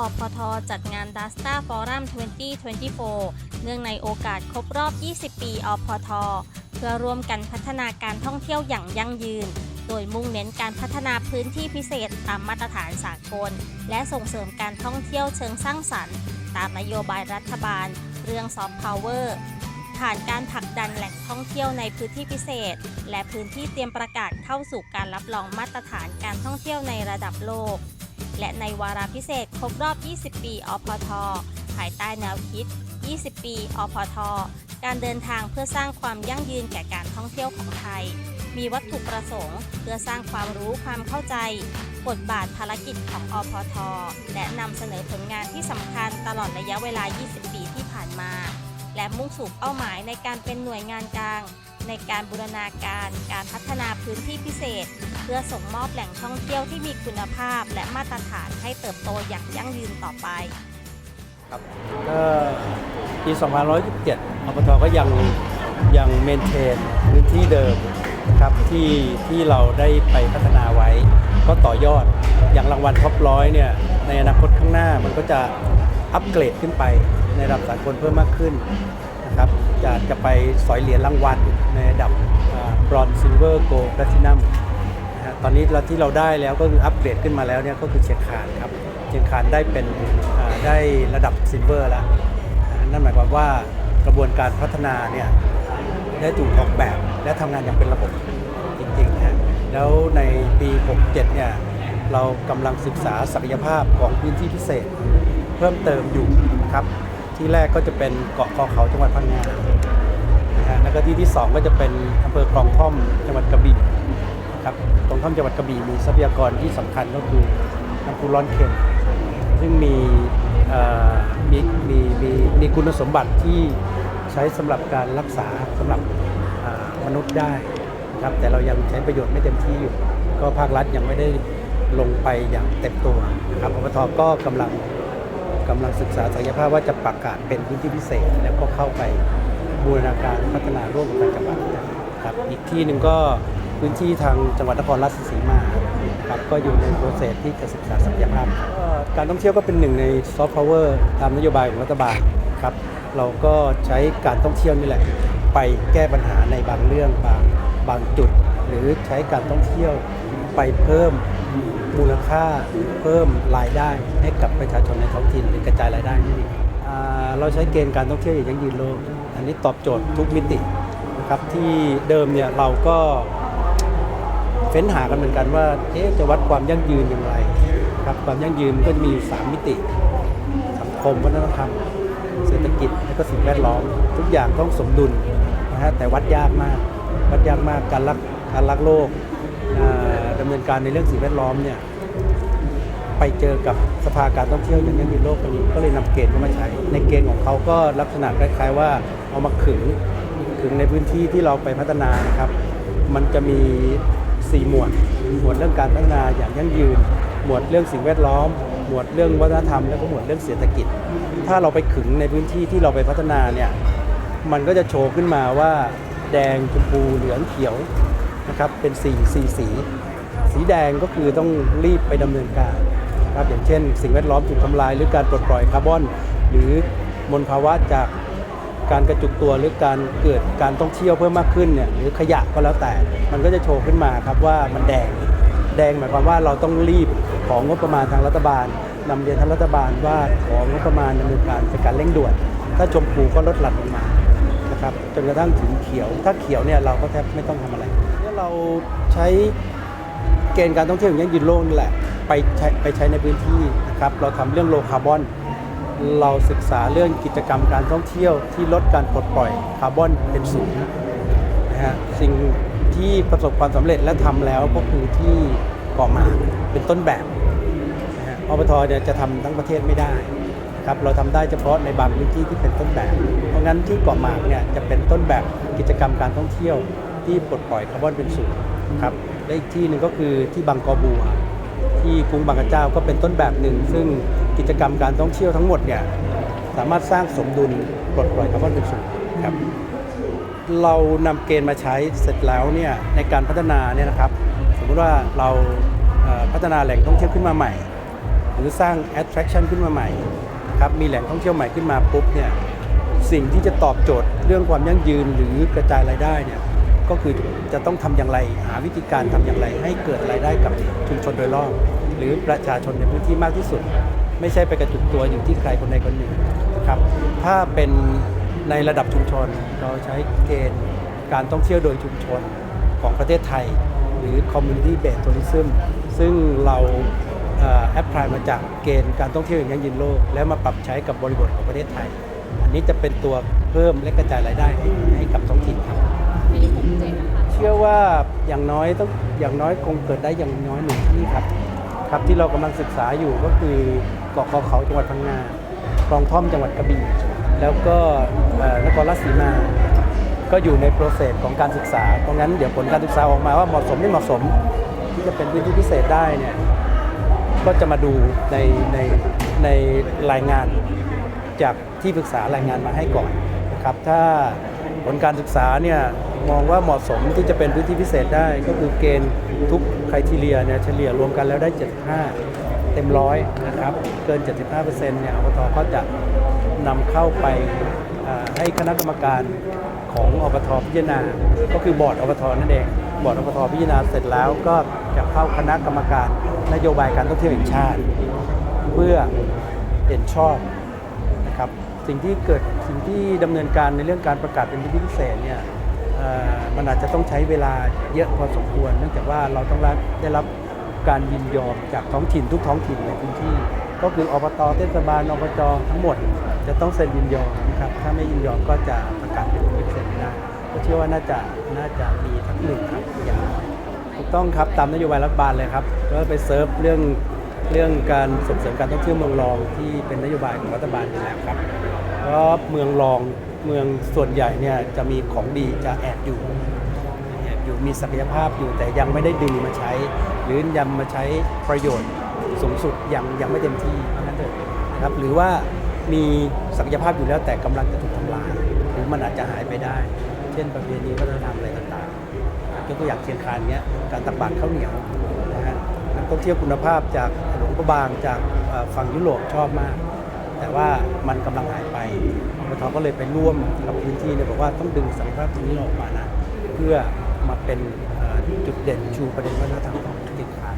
อพทจัดงาน Dasta Forum 2024 เนื่องในโอกาสครบรอบ 20 ปีอพท เพื่อร่วมกันพัฒนาการท่องเที่ยวอย่างยั่งยืน โดยมุ่งเน้นการพัฒนาพื้นที่พิเศษตามมาตรฐานสากล และส่งเสริมการท่องเที่ยวเชิงสร้างสรรค์ ตามนโยบายรัฐบาล เรื่องซอฟต์พาวเวอร์ผ่านการผลักดันแหล่งท่องเที่ยวในพื้นที่พิเศษ และพื้นที่เตรียมประกาศเข้าสู่การรับรองมาตรฐานการท่องเที่ยวในระดับโลก และในวาระพิเศษครบรอบ 20 ปี อพท ภายใต้แนวคิด 20 ปี อพท การเดินทางเพื่อสร้างความยั่งยืนแก่การท่องเที่ยวของไทย มีวัตถุประสงค์ เพื่อสร้างความรู้ความเข้าใจ บทบาทภารกิจของอพท และนำเสนอผลงานที่สำคัญตลอดระยะเวลา 20 ปีที่ผ่านมา และมุ่งสู่เป้าหมายในการเป็นหน่วยงานกลาง ในการบูรณาการ การพัฒนาพื้นที่พิเศษ พื่อส่งมอบแหล่งท่องเที่ยวที่มีคุณภาพ และมาตรฐานให้เติบโตอย่างยั่งยืนต่อไปครับก็ปี2517อปทก็ยังยังเมนเทนพื้นที่เดิมนะครับที่ที่เราได้ไปพัฒนาไว้ ก็ต่อยอดอย่างรางวัลท็อปร้อยเนี่ยในอนาคตข้างหน้ามันก็จะอัปเกรดขึ้นไปในระดับสากลเพิ่มมากขึ้นนะครับจะจะไปสอยเหรียญรางวัลในระดับบรอนซิลเวอร์โกลด์แพลตินัม ตอนนี้เราที่เราได้แล้วก็คืออัปเกรดขึ้นมาแล้วเนี่ยก็คือเชียงคานครับเชียงคานได้เป็นได้ระดับซิลเวอร์แล้ว นั่นหมายความว่ากระบวนการพัฒนาเนี่ยได้ถูกออกแบบและทำงานอย่างเป็นระบบจริงๆนะแล้วในปี 67 เนี่ยเรากำลังศึกษาศักยภาพของพื้นที่พิเศษ เพิ่มเติมอยู่ครับ ที่แรกก็จะเป็นเกาะคอเขาจังหวัดพังงาแล้วก็ที่ที่สองก็จะเป็นอำเภอคลองท่อมจังหวัดกระบี่ ครับตรงท่อมจังหวัดกระบี่มีทรัพยากรที่สำคัญก็คือน้ำพุร้อนเค็มซึ่งมีมีมีมีมีคุณสมบัติที่ใช้สำหรับการรักษาสำหรับมนุษย์ได้ครับแต่เรายังใช้ประโยชน์ไม่เต็มที่อยู่ ก็ภาครัฐยังไม่ได้ลงไปอย่างเต็มตัวนะครับอบทก็กำลังกำลังศึกษาศักยภาพว่าจะประกาศเป็นพื้นที่พิเศษ แล้วก็เข้าไปบูรณาการพัฒนาร่วมกับจังหวัดครับอีกที่หนึ่งก็ พื้นที่ทางจังหวัดนครราชสีมาครับก็อยู่ในโปรเซสที่จะศึกษาศักยภาพก็การท่องเที่ยวก็เป็นหนึ่งในซอฟต์พาวเวอร์ตามนโยบายของรัฐบาลครับเราก็ใช้การท่องเที่ยวนี่แหละ ไปแก้ปัญหาในบางเรื่องบางบางจุด หรือใช้การท่องเที่ยวไปเพิ่มมูลค่าเพิ่มรายได้ให้กับประชาชนในท้องถิ่นหรือกระจายรายได้นี่เองอ่าเราใช้เกณฑ์การท่องเที่ยวอย่างยั่งยืนโลก อันนี้ตอบโจทย์ทุกมิตินะครับที่เดิมเนี่ยเราก็ เฟ้นหากันเหมือนกันว่าเอ๊ะจะวัดความยั่งยืนอย่างไรครับความยั่งยืนก็จะมีสามมิติ สังคมวัฒนธรรม เศรษฐกิจและก็สิ่งแวดล้อม ทุกอย่างต้องสมดุลนะฮะแต่วัดยากมาก วัดยากมากการรักการรักโลกอ่าดำเนินการในเรื่องสิ่งแวดล้อมเนี่ยไปเจอกับสภาการท่องเที่ยวอย่างยั่งยืนโลกคนนี้ก็เลยนำเกณฑ์เข้ามาใช้ ในเกณฑ์ของเขาก็ลักษณะคล้ายๆว่าเอามาขึงขึงในพื้นที่ที่เราไปพัฒนานะครับ มันจะมี 4 หมวด หมวดเรื่องการพัฒนาอย่างยั่งยืน หมวดเรื่องสิ่งแวดล้อม หมวดเรื่องวัฒนธรรม แล้วก็หมวดเรื่องเศรษฐกิจ ถ้าเราไปขึงในพื้นที่ที่เราไปพัฒนาเนี่ย มันก็จะโชว์ขึ้นมาว่า แดง ชมพู เหลืองเขียวนะครับ เป็นสีสีสี สีแดงก็คือต้องรีบไปดำเนินการนะครับอย่างเช่น สิ่งแวดล้อมถูกทำลาย หรือการปลดปล่อยคาร์บอน หรือมลภาวะจาก การกระจุกตัวหรือการเกิดการท่องเที่ยวเพิ่มมากขึ้นเนี่ยหรือขยะก็แล้วแต่ มันก็จะโชว์ขึ้นมาครับว่ามันแดง แดงหมายความว่าเราต้องรีบของงบประมาณทางรัฐบาลนำเรียนทางรัฐบาลว่าของงบประมาณดำเนินการเป็นการเร่งด่วน ถ้าชมพูก็ลดหลั่นลงมานะครับจนกระทั่งถึงเขียว ถ้าเขียวเนี่ยเราก็แทบไม่ต้องทำอะไรเนี่ยเราใช้เกณฑ์การท่องเที่ยวอย่างยืนโลกนี่แหละไปใช้ไปใช้ในพื้นที่นะครับเราทำเรื่องโลคาร์บอน เราศึกษาเรื่องกิจกรรมการท่องเที่ยวที่ลดการปลดปล่อยคาร์บอนเป็นศูนย์นะฮะสิ่งที่ประสบความสำเร็จและทำแล้วก็คือที่เกาะหมากเป็นต้นแบบนะฮะอปทเนี่ยจะทำทั้งประเทศไม่ได้ครับเราทำได้เฉพาะในบางพื้นที่ที่เป็นต้นแบบ เพราะงั้นที่เกาะหมากเนี่ยจะเป็นต้นแบบกิจกรรมการท่องเที่ยวที่ปลดปล่อยคาร์บอนเป็นศูนย์ครับและอีกที่หนึ่งก็คือที่บางกอบัวที่กรุงบางกะเจ้าก็เป็นต้นแบบหนึ่งซึ่ง กิจกรรมการท่องเที่ยวทั้งหมดเนี่ยสามารถสร้างสมดุลปลดปล่อยคาร์บอนเป็นศูนย์ครับเรานำเกณฑ์มาใช้เสร็จแล้วเนี่ยในการพัฒนาเนี่ยนะครับสมมติว่าเราพัฒนาแหล่งท่องเที่ยวขึ้นมาใหม่ หรือสร้าง attraction ขึ้นมาใหม่ครับมีแหล่งท่องเที่ยวใหม่ขึ้นมาปุ๊บเนี่ยสิ่งที่จะตอบโจทย์เรื่องความยั่งยืนหรือกระจายรายได้เนี่ยก็คือจะต้องทำอย่างไร หาวิธีการทำอย่างไร ให้เกิดรายได้กับชุมชนโดยรอบ หรือประชาชนในพื้นที่มากที่สุด ไม่ใช่ไปกระจุกตัวอยู่ที่ใครคนใดคนหนึ่งนะครับถ้าเป็นในระดับชุมชนเราใช้เกณฑ์การท่องเที่ยวโดยชุมชนของประเทศไทย หรือ community based tourism ซึ่งเราแอพพลายมาจากเกณฑ์การท่องเที่ยวอย่างยั่งยืนโลก แล้วมาปรับใช้กับบริบทของประเทศไทย อันนี้จะเป็นตัวเพิ่มและกระจายรายได้ให้ให้กับท้องถิ่นครับปี67นะคะเชื่อว่าอย่างน้อยต้องอย่างน้อยคงเกิดได้อย่างน้อยหนึ่งที่ครับ ครับที่เรากำลังศึกษาอยู่ก็คือเกาะคอเขาจังหวัดพังงาคลองท่อมจังหวัดกระบี่แล้วก็นครราชสีมา ก็อยู่ในโปรเซสของการศึกษา เพราะงั้นเดี๋ยวผลการศึกษาออกมาว่าเหมาะสมไม่เหมาะสม ที่จะเป็นพื้นที่พิเศษได้เนี่ยก็จะมาดูในในในรายงานจากที่ปรึกษารายงานมาให้ก่อนนะครับถ้าผลการศึกษาเนี่ย มองว่าเหมาะสมที่จะเป็นพื้นที่พิเศษได้ ก็คือเกณฑ์ทุกคุณทีเรียเนี่ยเฉลี่ยรวมกันแล้วได้ 75 เต็มร้อยนะครับ เกิน 75%เนี่ยอบตก็จะนำเข้าไปให้คณะกรรมการของอบตพิจารณา ก็คือบอร์ดอบตนั่นเอง บอร์ดอบตพิจารณาเสร็จแล้วก็จะเข้าคณะกรรมการนโยบายการท่องเที่ยวแห่งชาติ เพื่อเห็นชอบนะครับ สิ่งที่เกิดสิ่งที่ดำเนินการในเรื่องการประกาศเป็นพื้นที่พิเศษเนี่ย มันอาจจะต้องใช้เวลาเยอะพอสมควร เนื่องจากว่าเราต้องได้รับการยินยอมจากท้องถิ่นทุกท้องถิ่นในพื้นที่ ก็คืออบตเทศบาลอบจทั้งหมด จะต้องเซ็นยินยอมนะครับถ้าไม่ยินยอมก็จะประกาศเป็นข้อพิเศษไม่ได้ก็เชื่อว่าน่าจะน่าจะมีทั้งหนึ่งครับอย่างน้อยถูกต้องครับตามนโยบายรัฐบาลเลยครับก็ไปเซิร์ฟเรื่องเรื่องการส่งเสริมการท่องเที่ยวเมืองรองที่เป็นนโยบายของรัฐบาลอยู่แล้วครับ เพราะเมืองรองเมืองส่วนใหญ่เนี่ยจะมีของดีจะแอบอยู่แอบอยู่มีศักยภาพอยู่แต่ยังไม่ได้ดึงมาใช้ หรือยังมาใช้ประโยชน์สูงสุดยังยังไม่เต็มที่เพราะนั้นเถอะครับหรือว่ามีศักยภาพอยู่แล้วแต่กำลังจะถูกทำลาย หรือมันอาจจะหายไปได้ เช่นประเพณีวัฒนธรรมอะไรต่างๆยกตัวอย่างเชียงคานเนี้ยการตักบาตรข้าวเหนียวนะฮะนักท่องเที่ยวคุณภาพจากหลวงพระบางจากฝั่งยุโรปชอบมาก แต่ว่ามันกำลังหายไปปทก็เลยไปร่วมกับพื้นที่เนี่ยบอกว่าต้องดึงศักยภาพตรงนี้ออกมานะ เพื่อมาเป็นจุดเด่นชูประเด็นวัฒนธรรมของธุรกิจคาน